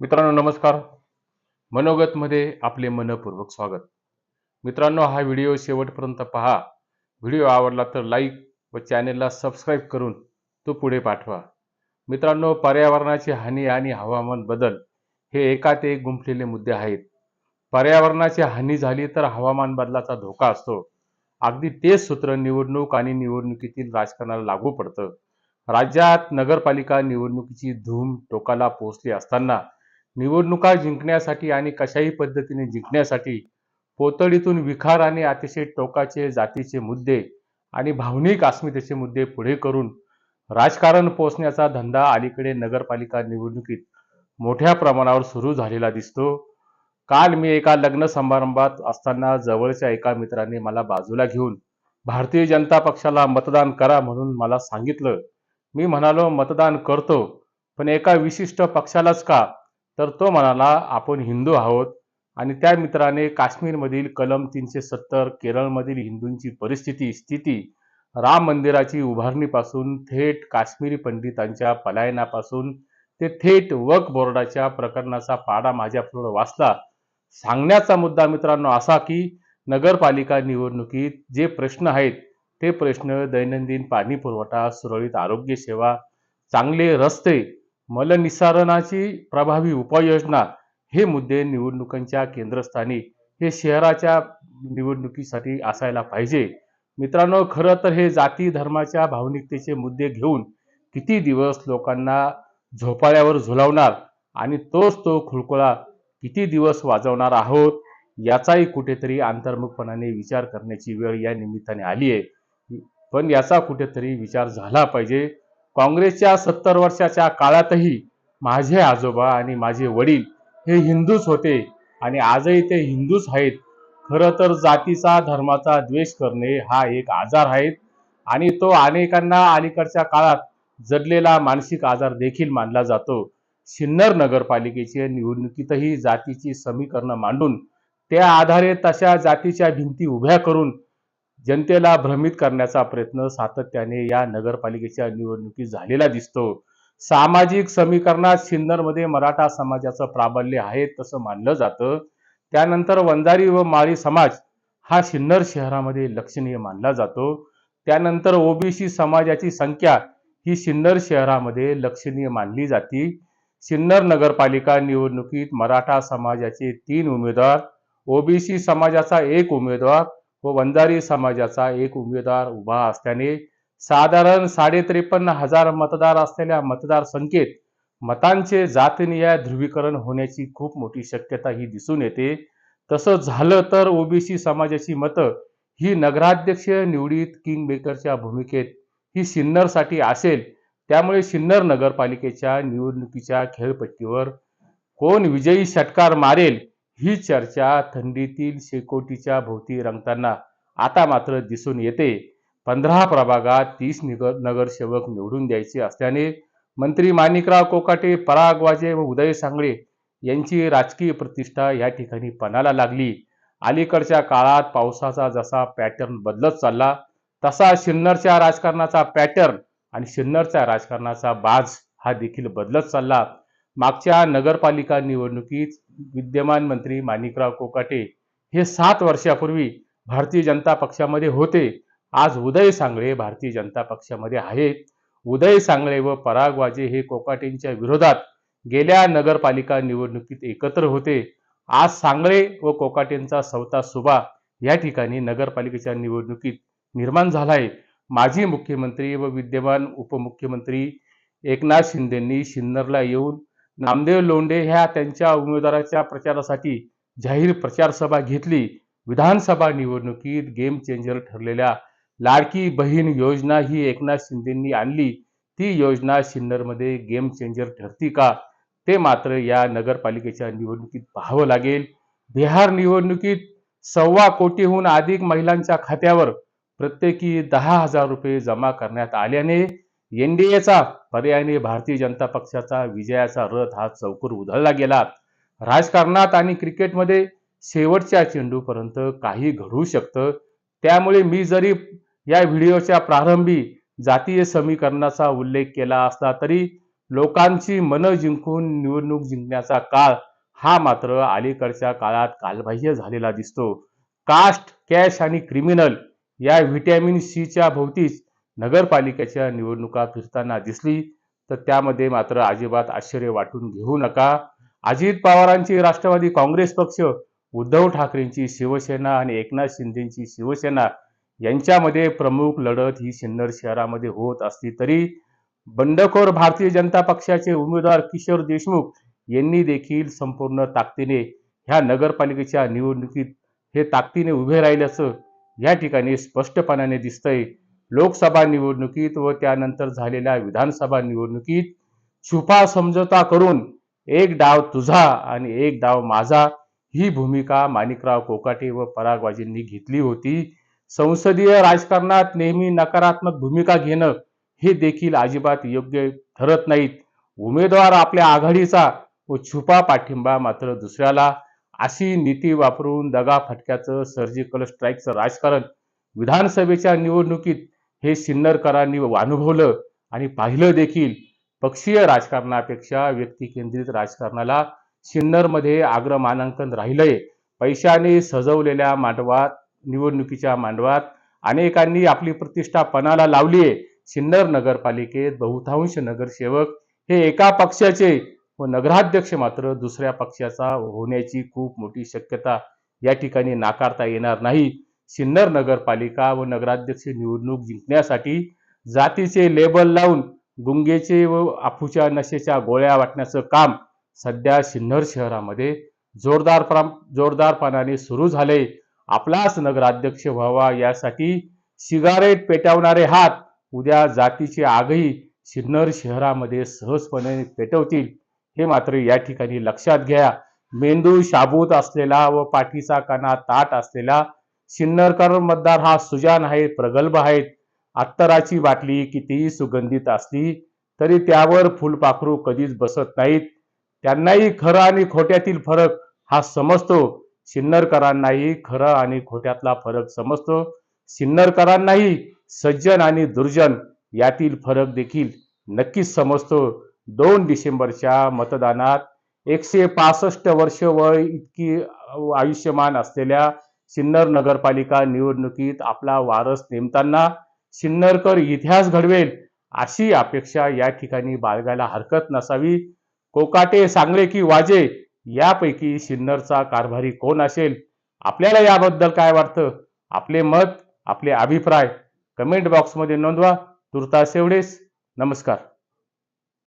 मित्रांनो नमस्कार. मनोगतमध्ये आपले मनपूर्वक स्वागत. मित्रांनो हा व्हिडिओ शेवटपर्यंत पहा. व्हिडिओ आवडला तर लाईक व चॅनेलला सबस्क्राईब करून तो पुढे पाठवा. मित्रांनो पर्यावरणाची हानी आणि हवामान बदल हे एकात एक गुंफलेले मुद्दे आहेत. पर्यावरणाची हानी झाली तर हवामान बदलाचा धोका असतो. अगदी तेच सूत्र निवडणूक आणि निवडणुकीतील राजकारणाला लागू पडतं. राज्यात नगरपालिका निवडणुकीची धूम टोकाला पोहोचली असताना निवडणुका जिंकण्यासाठी आणि कशाही पद्धतीने जिंकण्यासाठी पोतडीतून विखार आणि अतिशय टोकाचे जातीचे मुद्दे आणि भावनिक अस्मितेचे मुद्दे पुढे करून राजकारण पोचण्याचा धंदा अलीकडे नगरपालिका निवडणुकीत मोठ्या प्रमाणावर सुरू झालेला दिसतो. काल मी एका लग्न समारंभात असताना जवळच्या एका मित्राने मला बाजूला घेऊन भारतीय जनता पक्षाला मतदान करा म्हणून मला सांगितलं. मी म्हणालो मतदान करतो. पण एका विशिष्ट पक्षालाच का? तर तो म्हणाला आपण हिंदू आहोत आणि त्या मित्राने काश्मीरमधील कलम तीनशे सत्तर केरळमधील हिंदूंची परिस्थिती स्थिती राम मंदिराची उभारणीपासून थेट काश्मीरी पंडितांच्या पलायनापासून ते थेट वक बोर्डाच्या प्रकरणाचा पाडा माझ्यापुढे वाचला. सांगण्याचा मुद्दा मित्रांनो असा की नगरपालिका निवडणुकीत जे प्रश्न आहेत ते प्रश्न दैनंदिन पाणी पुरवठा सुरळीत आरोग्य सेवा चांगले रस्ते मलनिसारणाची प्रभावी उपाययोजना हे मुद्दे निवडणुकांच्या केंद्रस्थानी हे शहराच्या निवडणुकीसाठी असायला पाहिजे. मित्रांनो खरं तर हे जाती धर्माच्या भावनिकतेचे मुद्दे घेऊन किती दिवस लोकांना झोपाळ्यावर झुलावणार आणि तोच तो खुळकुळा किती दिवस वाजवणार आहोत याचाही कुठेतरी अंतर्मुखपणाने विचार करण्याची वेळ या निमित्ताने आली आहे पण याचा कुठेतरी विचार झाला पाहिजे. काँग्रेसच्या सत्तर वर्षाच्या काळातही माझे आजोबा आणि माझे वडील हे हिंदूच होते आणि आजही ते हिंदूच आहेत. खरं तर जातीचा धर्माचा द्वेष करणे हा एक आजार आहे आणि तो अनेकांना अलीकडच्या काळात जडलेला मानसिक आजार देखील मानला जातो. सिन्नर नगरपालिकेच्या निवडणुकीतही जातीची समीकरणं मांडून त्या आधारे तशा जातीच्या भिंती उभ्या करून जनतेला भ्रमित करण्याचा प्रयत्न सातत्याने या नगरपालिकेच्या निवडणुकीत झालेला दिसतो. सामाजिक समीकरणात सिन्नरमध्ये मराठा समाजाचं प्राबल्य आहे तसं मानलं जातं. त्यानंतर वंजारी व माळी समाज हा सिन्नर शहरामध्ये लक्षणीय मानला जातो. त्यानंतर ओबीसी समाजाची संख्या ही सिन्नर शहरामध्ये लक्षणीय मानली जाते. सिन्नर नगरपालिका निवडणुकीत मराठा समाजाचे तीन उमेदवार ओबीसी समाजाचा एक उमेदवार व वंजारी समाजाचा एक उमेदवार उभा असल्याने साधारण साडे त्रेपन्न हजार मतदार असलेल्या मतदारसंख्येत मतांचे जातनिय ध्रुवीकरण होण्याची खूप मोठी शक्यता ही दिसून येते. तसं झालं तर ओबीसी समाजाची मतं ही नगराध्यक्ष निवडीत किंग मेकरच्या भूमिकेत ही सिन्नरसाठी असेल. त्यामुळे सिन्नर नगरपालिकेच्या निवडणुकीच्या खेळपट्टीवर कोण विजयी षटकार मारेल ही चर्चा थंडीतील शेकोटीच्या भोवती रंगताना आता मात्र दिसून येते. पंधरा प्रभागात तीस निगर नगरसेवक निवडून द्यायचे असल्याने मंत्री माणिकराव कोकाटे पराग वाजे व उदय सांगळे यांची राजकीय प्रतिष्ठा या ठिकाणी पणाला लागली. अलीकडच्या काळात पावसाचा जसा पॅटर्न बदलत चालला तसा सिन्नरच्या राजकारणाचा पॅटर्न आणि सिन्नरच्या राजकारणाचा बाज हा देखील बदलत चालला. मागच्या नगरपालिका निवडणुकीत विद्यमान मंत्री माणिकराव कोकाटे हे सात वर्षापूर्वी भारतीय जनता पक्षामध्ये होते. आज उदय सांगळे भारतीय जनता पक्षामध्ये आहेत. उदय सांगळे व पराग वाजे हे कोकाटेंच्या विरोधात गेल्या नगरपालिका निवडणुकीत एकत्र होते. आज सांगळे व कोकाटेंचा सवता सुभा या ठिकाणी नगरपालिकेच्या निवडणुकीत निर्माण झाला आहे माजी मुख्यमंत्री व विद्यमान उपमुख्यमंत्री एकनाथ शिंदेंनी सिन्नरला येऊन नामदेव लोंढे ह्या त्यांच्या उमेदवाराच्या प्रचारासाठी जाहीर प्रचारसभा घेतली. विधानसभा निवडणुकीत गेम चेंजर ठरलेल्या लाडकी बहीण योजना ही एकनाथ शिंदेंनी आणली. ती योजना सिन्नरमध्ये गेम चेंजर ठरती का? ते मात्र या नगरपालिकेच्या निवडणुकीत पाहावं लागेल. बिहार निवडणुकीत सव्वा कोटीहून अधिक महिलांच्या खात्यावर प्रत्येकी दहा हजार रुपये जमा करण्यात आल्याने एन डी एचा पर्यायाने भारतीय जनता पक्षाचा विजयाचा रथ हा चौकर उधळला गेला. राजकारणात आणि क्रिकेटमध्ये शेवटच्या चेंडूपर्यंत काही घडू शकतं. त्यामुळे मी जरी या व्हिडिओच्या प्रारंभी जातीय समीकरणाचा उल्लेख केला असला तरी लोकांची मनं जिंकून निवडणूक जिंकण्याचा काळ हा मात्र अलीकडच्या काळात कालबाह्य झालेला दिसतो. कास्ट कॅश आणि क्रिमिनल या व्हिटॅमिन सीच्या भोवतीच नगरपालिकेच्या निवडणुका फिरताना दिसली तर त्यामध्ये मात्र अजिबात आश्चर्य वाटून घेऊ नका. अजित पवारांची राष्ट्रवादी काँग्रेस पक्ष उद्धव ठाकरेंची शिवसेना आणि एकनाथ शिंदेची शिवसेना यांच्यामध्ये प्रमुख लढत ही सिन्नर शहरामध्ये होत असली तरी बंडखोर भारतीय जनता पक्षाचे उमेदवार किशोर देशमुख यांनी देखील संपूर्ण ताकदीने ह्या नगरपालिकेच्या निवडणुकीत हे ताकदीने उभे राहिल्याचं या ठिकाणी स्पष्टपणाने दिसतंय. लोकसभा निवडणुकीत व त्यानंतर झालेल्या विधानसभा निवडणुकीत छुपा समझोता करून एक डाव तुझा आणि एक डाव माझा ही भूमिका माणिकराव कोकाटे व परागवाजींनी घेतली होती. संसदीय राजकारणात नेहमी नकारात्मक भूमिका घेणं हे देखील अजिबात योग्य ठरत नाहीत. उमेदवार आपल्या आघाडीचा व छुपा पाठिंबा मात्र दुसऱ्याला. अशी नीती वापरून दगा फटक्याचं सर्जिकल स्ट्राईकचं राजकारण विधानसभेच्या निवडणुकीत हे सिन्नरकरांनी अनुभवलं आणि पाहिलं देखील. पक्षीय राजकारणापेक्षा व्यक्तिकेंद्रित राजकारणाला सिन्नरमध्ये अग्रमानांकन राहिलंय. पैशाने सजवलेल्या मांडवात निवडणुकीच्या मांडवात अनेकांनी आपली प्रतिष्ठा पणाला लावली आहे सिन्नर नगरपालिकेत बहुतांश नगरसेवक हे एका पक्षाचे व नगराध्यक्ष मात्र दुसऱ्या पक्षाचा होण्याची खूप मोठी शक्यता या ठिकाणी नाकारता येणार नाही. सिन्नर नगरपालिका व नगराध्यक्ष निवडणूक जिंकण्यासाठी जातीचे लेबल लावून गुंगेचे व आफूच्या नशेच्या गोळ्या वाटण्याचं काम सध्या सिन्नर शहरामध्ये जोरदार जोरदारपणाने सुरू झाले आपलाच नगराध्यक्ष व्हावा यासाठी सिगारेट पेटवणारे हात उद्या जातीची आगही सिन्नर शहरामध्ये सहजपणे पेटवतील. हे मात्र या ठिकाणी लक्षात घ्या. मेंदू शाबूत असलेला व पाठीचा कणा ताट असलेला सिन्नरकर मतदार हा सुजान आहे प्रगल्भ आहेत. अत्तराची बाटली कितीही सुगंधित असली तरी त्यावर फुलपाखरू कधीच बसत नाहीत. त्यांनाही खरं आणि खोट्यातील फरक हा समजतो. सिन्नरकरांनाही खरं आणि खोट्यातला फरक समजतो. सिन्नरकरांनाही सज्जन आणि दुर्जन यातील फरक देखील नक्कीच समजतो. दोन डिसेंबरच्या मतदानात एकशे पासष्ट वर्ष वय इतकी आयुष्यमान असलेल्या सिन्नर नगरपालिका निवडणुकीत आपला वारस नेमताना सिन्नरकर इतिहास घडवेल अशी अपेक्षा या ठिकाणी बाळगायला हरकत नसावी. कोकाटे सांगले की वाजे यापैकी सिन्नरचा कारभारी कोण असेल? आपल्याला याबद्दल काय वाटतं? आपले मत आपले अभिप्राय कमेंट बॉक्समध्ये नोंदवा. तुर्तास एवढेच. नमस्कार.